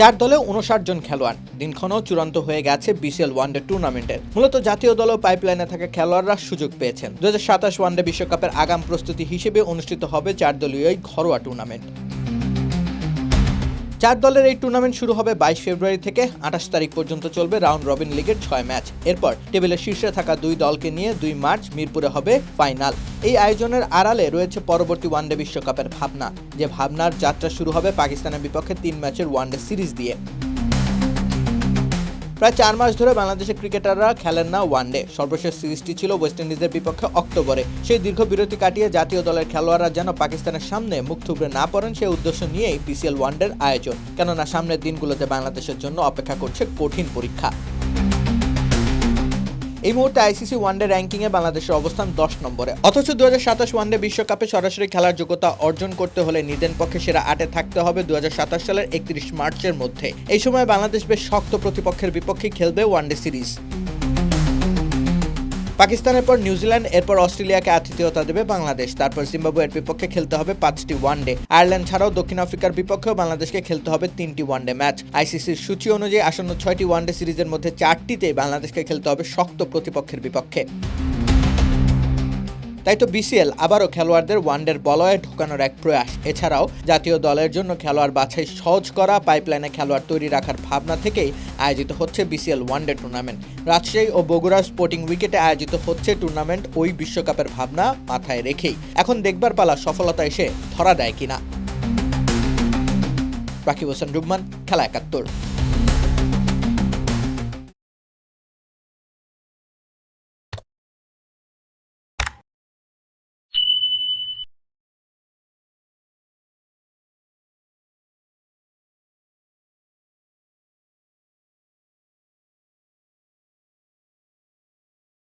চার দলে উনষাট জন খেলোয়াড়। দিনক্ষণও চূড়ান্ত হয়ে গেছে বিসিএল ওয়ানডে টুর্নামেন্টের। মূলত জাতীয় দল পাইপলাইনে থাকা খেলোয়াড়রা সুযোগ পেয়েছেন। দু হাজার সাতাশ ওয়ানডে বিশ্বকাপের আগাম প্রস্তুতি হিসেবে অনুষ্ঠিত হবে চার দলীয় ঘরোয়া টুর্নামেন্ট। চার দলের এই টুর্নামেন্ট শুরু হবে বাইশ ফেব্রুয়ারি থেকে আঠাশ তারিখ পর্যন্ত চলবে রাউন্ড রবিন লিগের ছয় ম্যাচ এরপর টেবিলের শীর্ষে থাকা দুই দলকে নিয়ে দুই মার্চ মিরপুরে হবে ফাইনাল এই আয়োজনের আড়ালে রয়েছে পরবর্তী ওয়ানডে বিশ্বকাপের ভাবনা। যে ভাবনার যাত্রা শুরু হবে পাকিস্তানের বিপক্ষে তিন ম্যাচের ওয়ানডে সিরিজ দিয়ে। প্রায় চার মাস ধরে বাংলাদেশের ক্রিকেটাররা খেলেন না ওয়ানডে। সর্বশেষ সিরিজটি ছিল ওয়েস্ট ইন্ডিজের বিপক্ষে অক্টোবরে। সেই দীর্ঘ বিরতি কাটিয়ে জাতীয় দলের খেলোয়াড়রা যেন পাকিস্তানের সামনে মুখ থুবড়ে না পড়েন, সেই উদ্দেশ্য নিয়েই পিসিএল ওয়ানডের আয়োজন। কেননা সামনের দিনগুলোতে বাংলাদেশের জন্য অপেক্ষা করছে কঠিন পরীক্ষা। এই মুহূর্তে আইসিসি ওয়ানডে র্যাঙ্কিংয়ে বাংলাদেশের অবস্থান দশ নম্বরে। অথচ দু হাজার সাতাশ ওয়ানডে বিশ্বকাপে সরাসরি খেলার যোগ্যতা অর্জন করতে হলে নিদেন পক্ষে সেরা আটে থাকতে হবে দু সালের একত্রিশ মার্চের মধ্যে। এই সময় বাংলাদেশ বেশ শক্ত প্রতিপক্ষের বিপক্ষে খেলবে ওয়ানডে সিরিজ। পাকিস্তানের পর নিউজিল্যান্ড, এরপর অস্ট্রেলিয়াকে আতিথেয়তা দেবে বাংলাদেশ। তারপর জিম্বাবুয়ের বিপক্ষে খেলতে হবে পাঁচটি ওয়ানডে। আয়ারল্যান্ড ছাড়াও দক্ষিণ আফ্রিকার বিপক্ষেও বাংলাদেশকে খেলতে হবে তিনটি ওয়ানডে ম্যাচ। আইসিসির সূচি অনুযায়ী আসন্ন ছয়টি ওয়ানডে সিরিজের মধ্যে চারটিতে বাংলাদেশকে খেলতে হবে শক্ত প্রতিপক্ষের বিপক্ষে। তাই তো বিসিএল আবারও খেলোয়াড়দের ওয়ানডের বলয়ে ঢোকানোর এক প্রয়াস। এছাড়াও, জাতীয় দলের জন্য খেলোয়াড় বাছাই সহজ করা, পাইপলাইনে খেলোয়াড় তৈরি রাখার ভাবনা থেকেই আয়োজিত হচ্ছে BCL one day tournament. Rajshahi ও বগুড়া স্পোর্টিং উইকেটে আয়োজিত হচ্ছে টুর্নামেন্ট ওই বিশ্বকাপের ভাবনা মাথায় রেখেই। এখন দেখবার পালা সফলতা এসে ধরা দেয় কিনা। রাকিব হোসেন রুম্মান খেলা একাত্তর।